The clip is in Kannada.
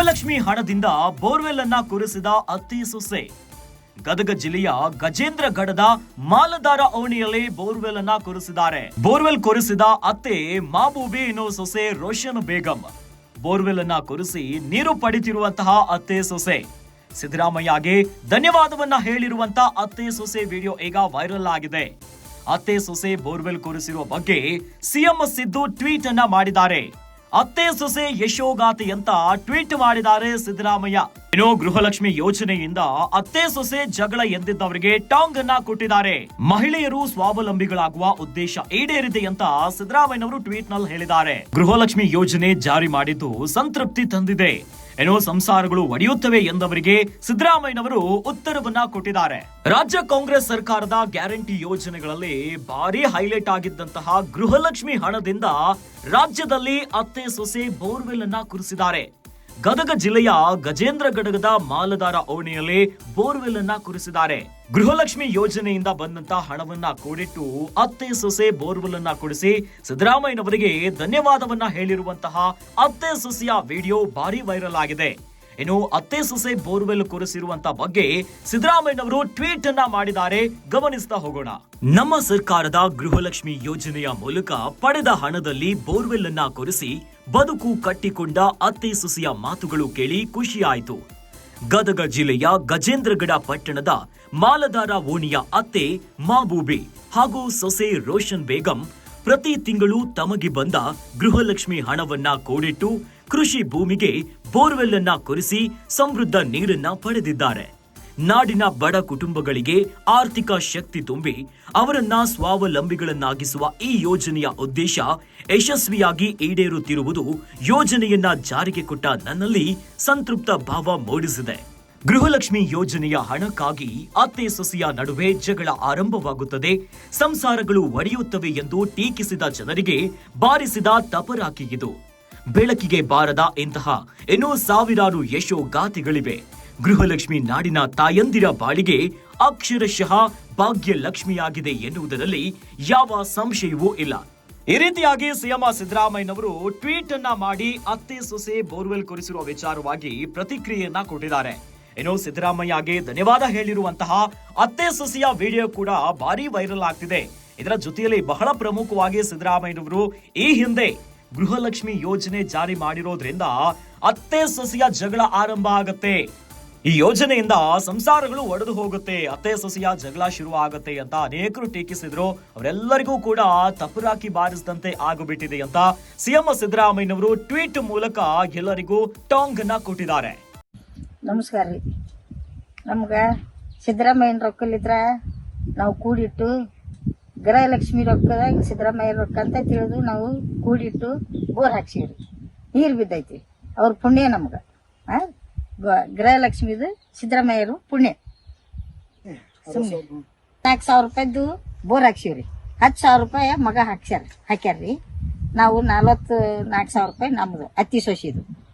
ಗೃಹಲಕ್ಷ್ಮಿ ಹಣದಿಂದ ಬೋರ್ವೆಲ್ ಅನ್ನ ಕುರಿಸಿದ ಅತ್ತಿ ಸೊಸೆ. ಗದಗ ಜಿಲ್ಲೆಯ ಗಜೇಂದ್ರಗಡದ ಮಾಲದಾರ ಓಣಿಯಲ್ಲಿ ಬೋರ್ವೆಲ್ ಅನ್ನ ಕೊರೆಸಿದ್ದಾರೆ. ಬೋರ್ವೆಲ್ ಕೊರೆಸಿದ ಅತ್ತೆ ಮಾಬೂಬಿ ಇನ್ನು ಸೊಸೆ ರೋಷನ್ ಬೇಗಂ. ಬೋರ್ವೆಲ್ ಅನ್ನ ಕೊರೆಸಿ ನೀರು ಪಡಿತಿರುವಂತಹ ಅತ್ತೆ ಸೊಸೆ. ಸಿದ್ದರಾಮಯ್ಯಗೆ ಧನ್ಯವಾದವನ್ನ ಹೇಳಿರುವಂತ ಅತ್ತೆ ಸೊಸೆ ವಿಡಿಯೋ ಈಗ ವೈರಲ್ ಆಗಿದೆ. ಅತ್ತೆ ಸೊಸೆ ಬೋರ್ವೆಲ್ ಕೊರೆಸಿರುವ ಬಗ್ಗೆ ಸಿಎಂ ಸಿದ್ದು ಟ್ವೀಟ್ ಅನ್ನ ಮಾಡಿದ್ದಾರೆ. ಅತ್ತೆ ಸೊಸೆ ಯಶೋಗಾತಿ ಅಂತ ಟ್ವೀಟ್ ಮಾಡಿದ್ದಾರೆ ಸಿದ್ದರಾಮಯ್ಯ. ಏನೋ ಗೃಹಲಕ್ಷ್ಮಿ ಯೋಜನೆಯಿಂದ ಅತ್ತೆ ಸೊಸೆ ಜಗಳ ಎಂದಿದ್ದವರಿಗೆ ಟಾಂಗ್ ಅನ್ನ ಕೊಟ್ಟಿದ್ದಾರೆ. ಮಹಿಳೆಯರು ಸ್ವಾವಲಂಬಿಗಳಾಗುವ ಉದ್ದೇಶ ಈಡೇರಿದೆ ಅಂತ ಸಿದ್ದರಾಮಯ್ಯನವರು ಟ್ವೀಟ್ನಲ್ಲಿ ಹೇಳಿದ್ದಾರೆ. ಗೃಹಲಕ್ಷ್ಮಿ ಯೋಜನೆ ಜಾರಿ ಮಾಡಿದ್ದು ಸಂತೃಪ್ತಿ ತಂದಿದೆ. ಏನೋ ಸಂಸಾರಗಳು ಒಡೆಯುತ್ತವೆ ಎಂದವರಿಗೆ ಸಿದ್ದರಾಮಯ್ಯನವರು ಉತ್ತರವನ್ನ ಕೊಟ್ಟಿದ್ದಾರೆ. ರಾಜ್ಯ ಕಾಂಗ್ರೆಸ್ ಸರ್ಕಾರದ ಗ್ಯಾರಂಟಿ ಯೋಜನೆಗಳಲ್ಲಿ ಭಾರಿ ಹೈಲೈಟ್ ಆಗಿದ್ದಂತಹ ಗೃಹಲಕ್ಷ್ಮಿ ಹಣದಿಂದ ರಾಜ್ಯದಲ್ಲಿ ಅತ್ತೆ ಸೊಸೆ ಬೋರ್ವೆಲ್ ಅನ್ನ ಕುರಿಸಿದ್ದಾರೆ. ಗದಗ ಜಿಲ್ಲೆಯ ಗಜೇಂದ್ರ ಗಡಗದ ಮಾಲದಾರ ಓಣಿಯಲ್ಲಿ ಬೋರ್ವೆಲ್ ಅನ್ನ ಕುರಿಸಿದ್ದಾರೆ. ಗೃಹಲಕ್ಷ್ಮಿ ಯೋಜನೆಯಿಂದ ಬಂದಂತ ಹಣವನ್ನ ಕೂಡಿಟ್ಟು ಅತ್ತೆ ಸೊಸೆ ಬೋರ್ವೆಲ್ ಅನ್ನ ಕೊಡಿಸಿ ಸಿದ್ದರಾಮಯ್ಯನವರಿಗೆ ಧನ್ಯವಾದವನ್ನ ಹೇಳಿರುವಂತಹ ಅತ್ತೆ ಸೊಸೆಯ ವಿಡಿಯೋ ಭಾರಿ ವೈರಲ್ ಆಗಿದೆ. ಇನ್ನು ಅತ್ತೆ ಸೊಸೆ ಬೋರ್ವೆಲ್ ಕುರಿಸಿರುವಂತ ಬಗ್ಗೆ ಸಿದ್ದರಾಮಯ್ಯನವರು ಟ್ವೀಟ್ ಅನ್ನ ಮಾಡಿದ್ದಾರೆ. ಗಮನಿಸ್ತಾ ಹೋಗೋಣ. ನಮ್ಮ ಸರ್ಕಾರದ ಗೃಹಲಕ್ಷ್ಮಿ ಯೋಜನೆಯ ಮೂಲಕ ಪಡೆದ ಹಣದಲ್ಲಿ ಬೋರ್ವೆಲ್ ಅನ್ನ ಕೊರೆಸಿ ಬದುಕು ಕಟ್ಟಿಕೊಂಡ ಅತ್ತೆ ಸುಸಿಯ ಮಾತುಗಳು ಕೇಳಿ ಖುಷಿಯಾಯಿತು. ಗದಗ ಜಿಲ್ಲೆಯ ಗಜೇಂದ್ರಗಡ ಪಟ್ಟಣದ ಮಾಲದಾರ ಓಣಿಯ ಅತ್ತೆ ಮಾಬೂಬಿ ಹಾಗೂ ಸೊಸೆ ರೋಷನ್ ಬೇಗಂ ಪ್ರತಿ ತಿಂಗಳು ತಮಗೆ ಬಂದ ಗೃಹಲಕ್ಷ್ಮಿ ಹಣವನ್ನ ಕೂಡಿಟ್ಟು ಕೃಷಿ ಭೂಮಿಗೆ ಬೋರ್ವೆಲ್ ಅನ್ನ ಕೊರೆಸಿ ಸಮೃದ್ಧ ನೀರನ್ನ ಪಡೆದಿದ್ದಾರೆ. ನಾಡಿನ ಬಡ ಕುಟುಂಬಗಳಿಗೆ ಆರ್ಥಿಕ ಶಕ್ತಿ ತುಂಬಿ ಅವರನ್ನ ಸ್ವಾವಲಂಬಿಗಳನ್ನಾಗಿಸುವ ಈ ಯೋಜನೆಯ ಉದ್ದೇಶ ಯಶಸ್ವಿಯಾಗಿ ಈಡೇರುತ್ತಿರುವುದು ಯೋಜನೆಯನ್ನ ಜಾರಿಗೆ ಕೊಟ್ಟ ನನ್ನಲ್ಲಿ ಸಂತೃಪ್ತ ಭಾವ ಮೂಡಿಸಿದೆ. ಗೃಹಲಕ್ಷ್ಮಿ ಯೋಜನೆಯ ಹಣಕ್ಕಾಗಿ ಅತ್ತೆ ಸೊಸೆಯ ನಡುವೆ ಜಗಳ ಆರಂಭವಾಗುತ್ತದೆ. ಸಂಸಾರಗಳು ಒಡೆಯುತ್ತವೆ ಎಂದು ಟೀಕಿಸಿದ ಜನರಿಗೆ ಬಾರಿಸಿದ ತಪರಾಕಿಯಿದು ಬೆಳಕಿಗೆ ಬಾರದ ಇಂತಹ ಇನ್ನೂ ಸಾವಿರಾರು ಯಶೋಗಾಥೆಗಳಿವೆ. ಗೃಹಲಕ್ಷ್ಮಿ ನಾಡಿನ ತಾಯಂದಿರ ಬಾಳಿಗೆ ಅಕ್ಷರಶಃ ಭಾಗ್ಯ ಲಕ್ಷ್ಮಿಯಾಗಿದೆ ಎನ್ನುವುದರಲ್ಲಿ ಯಾವ ಸಂಶಯವೂ ಇಲ್ಲ. ಈ ರೀತಿಯಾಗಿ ಸಿಎಂ ಸಿದ್ದರಾಮಯ್ಯನವರು ಟ್ವೀಟ್ ಅನ್ನ ಮಾಡಿ ಅತ್ತೆ ಸೊಸೆ ಬೋರ್ವೆಲ್ ಕುರಿಸಿರುವ ವಿಚಾರವಾಗಿ ಪ್ರತಿಕ್ರಿಯೆಯನ್ನ ಕೊಟ್ಟಿದ್ದಾರೆ. ಇನ್ನು ಸಿದ್ದರಾಮಯ್ಯಗೆ ಧನ್ಯವಾದ ಹೇಳಿರುವಂತಹ ಅತ್ತೆ ಸೊಸೆಯ ವಿಡಿಯೋ ಕೂಡ ಭಾರಿ ವೈರಲ್ ಆಗ್ತಿದೆ. ಇದರ ಜೊತೆಯಲ್ಲಿ ಬಹಳ ಪ್ರಮುಖವಾಗಿ ಸಿದ್ದರಾಮಯ್ಯನವರು ಈ ಹಿಂದೆ ಗೃಹಲಕ್ಷ್ಮಿ ಯೋಜನೆ ಜಾರಿ ಮಾಡಿರೋದ್ರಿಂದ ಅತ್ತೆ ಸೊಸೆಯ ಜಗಳ ಆರಂಭ ಆಗತ್ತೆ. ಈ ಯೋಜನೆಯಿಂದ ಸಂಸಾರಗಳು ಒಡೆದು ಹೋಗುತ್ತೆ, ಅತ್ತೆ ಸೊಸೆಯ ಜಗಳ ಶುರು ಆಗುತ್ತೆ ಅಂತ ಅನೇಕರು ಟೀಕಿಸಿದ್ರು. ಅವರೆಲ್ಲರಿಗೂ ಕೂಡ ತಪುರಾಕಿ ಬಾರಿಸಿದಂತೆ ಆಗಿಬಿಟ್ಟಿದೆ ಅಂತ ಸಿಎಂ ಸಿದ್ದರಾಮಯ್ಯನವರು ಟ್ವೀಟ್ ಮೂಲಕ ಎಲ್ಲರಿಗೂ ಟಾಂಗ್ ಅನ್ನ ಕೊಟ್ಟಿದ್ದಾರೆ. ನಮಸ್ಕಾರ ರೀ. ನಮ್ಗೆ ಸಿದ್ದರಾಮಯ್ಯನ ರೊಕ್ಕಲಿದ್ರ ನಾವು ಕೂಡಿಟ್ಟು ಗೃಹಲಕ್ಷ್ಮಿ ರೊಕ್ಕದಾಗ ಸಿದ್ದರಾಮಯ್ಯ ರೊಕ್ಕ ಅಂತ ತಿಳಿದು ನಾವು ಕೂಡಿಟ್ಟು ಬೋರ್ ಹಾಕ್ಸೀವ್ರಿ. ನೀರು ಬಿದ್ದೈತಿ ಅವ್ರ ಪುಣ್ಯ ನಮ್ಗೆ. ಆ? ಗೃಹಲಕ್ಷ್ಮಿದು ಸಿದ್ದರಾಮಯ್ಯರು ಪುಣ್ಯ. ನಾಲ್ಕು ಸಾವಿರ ರೂಪಾಯಿದ್ದು ಬೋರ್ ಹಾಕ್ಸೀವ್ರಿ. ಹತ್ತು ಸಾವಿರ ರೂಪಾಯಿ ಮಗ ಹಾಕ್ಸ್ಯಾರ ಹಾಕ್ಯಾರ್ರಿ. ನಾವು ನಲ್ವತ್ತು ನಾಲ್ಕು ಸಾವಿರ ರೂಪಾಯಿ ನಮ್ದು ಅತ್ತಿ ಸೊಸಿದು.